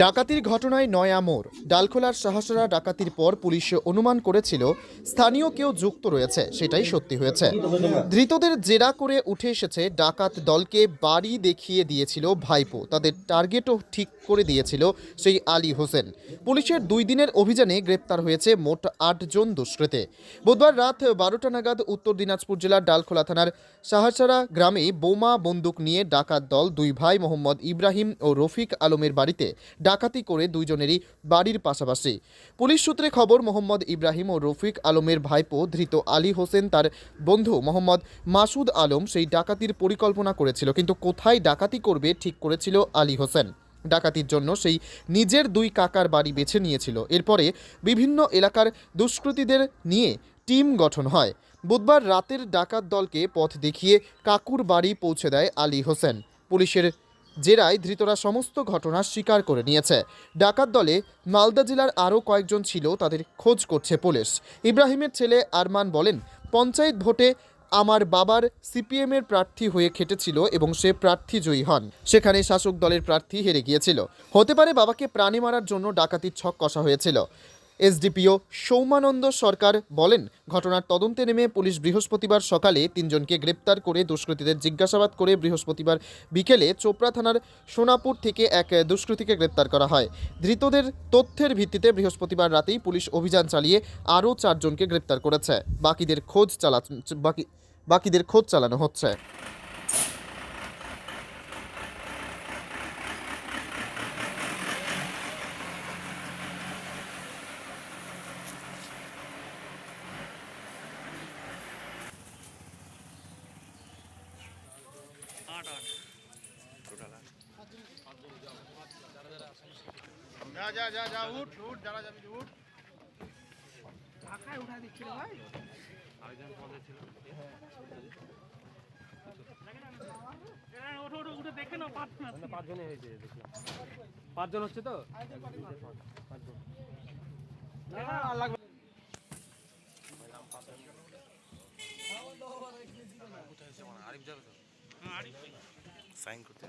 ডাকাতির ঘটনায় নয়া মোড়। ডালখোলার সাহসরা ডাকাতির পর পুলিশ অনুমান করেছিল, স্থানীয় কেউ যুক্ত রয়েছে, সেটাই সত্যি হয়েছে। ধৃতদের জেরা করে উঠে এসেছে ডাকাত দলকে বাড়ি দেখিয়ে দিয়েছিল ভাইপো। তাদের টার্গেটও ঠিক করে দিয়েছিল সেই আলী হোসেন। পুলিশের দুই দিনের অভিযানে গ্রেপ্তার হয়েছে মোট আটজন দুষ্কৃতে। বুধবার রাত বারোটা নাগাদ উত্তর দিনাজপুর জেলার ডালখোলা থানার সাহাসারা গ্রামে বোমা বন্দুক নিয়ে ডাকাত দল দুই ভাই মোহাম্মদ ইব্রাহিম ও রফিক আলমের বাড়িতে ডাকাতি করে দুইজনেরই বাড়ির পাশাপাশি। পুলিশ সূত্রে খবর, মোহাম্মদ ইব্রাহিম ও রফিক আলমের ভাইপো ধৃত আলী হোসেন তার বন্ধু মোহাম্মদ মাসুদ আলম সেই ডাকাতির পরিকল্পনা করেছিল, কিন্তু কোথায় ডাকাতি করবে ঠিক করেছিল আলী হোসেন। ডাকাতির জন্য সেই নিজের দুই কাকার বাড়ি বেছে নিয়েছিল। এরপরে বিভিন্ন এলাকার দুষ্কৃতীদের নিয়ে টিম গঠন হয়। বুধবার রাতের ডাকাত দলকে পথ দেখিয়ে কাকুর বাড়ি পৌঁছে দেয় আলী হোসেন। পুলিশের জেরায় ধৃতরা সমস্ত ঘটনা স্বীকার করে নিয়েছে। ডাকাত দলে মালদা জেলার আরও কয়েকজন ছিল, তাদের খোঁজ করছে পুলিশ। ইব্রাহিমের ছেলে আরমান বলেন, পঞ্চায়েত ভোটে আমার বাবার সিপিএমের প্রার্থী হয়ে খেটেছিল এবং সে প্রার্থী জয়ী হন। সেখানে শাসক দলের প্রার্থী হেরে গিয়েছিল। হতে পারে বাবাকে প্রাণী মারার জন্য ডাকাতির ছক কষা হয়েছিল। এসডিপিও সৌমানন্দ সরকার বলেন, ঘটনার তদন্তে নেমে পুলিশ বৃহস্পতিবার সকালে তিনজনকে গ্রেপ্তার করে দুষ্কৃতীদের জিজ্ঞাসাবাদ করে বৃহস্পতিবার বিকেলে চোপড়া থানার সোনাপুর থেকে এক দুষ্কৃতীকে গ্রেপ্তার করা হয়। ধৃতদের তথ্যের ভিত্তিতে বৃহস্পতিবার রাতেই পুলিশ অভিযান চালিয়ে আরও চারজনকে গ্রেপ্তার করেছে। বাকিদের খোঁজ চালা বাকি বাকিদের খোঁজ চালানো হচ্ছে। যা যা যা যা উঠ উঠ যারা যাবি উঠ। পাঁচজনে হয়েছে দেখলাম পাঁচজন হচ্ছে তো? সাইন করতে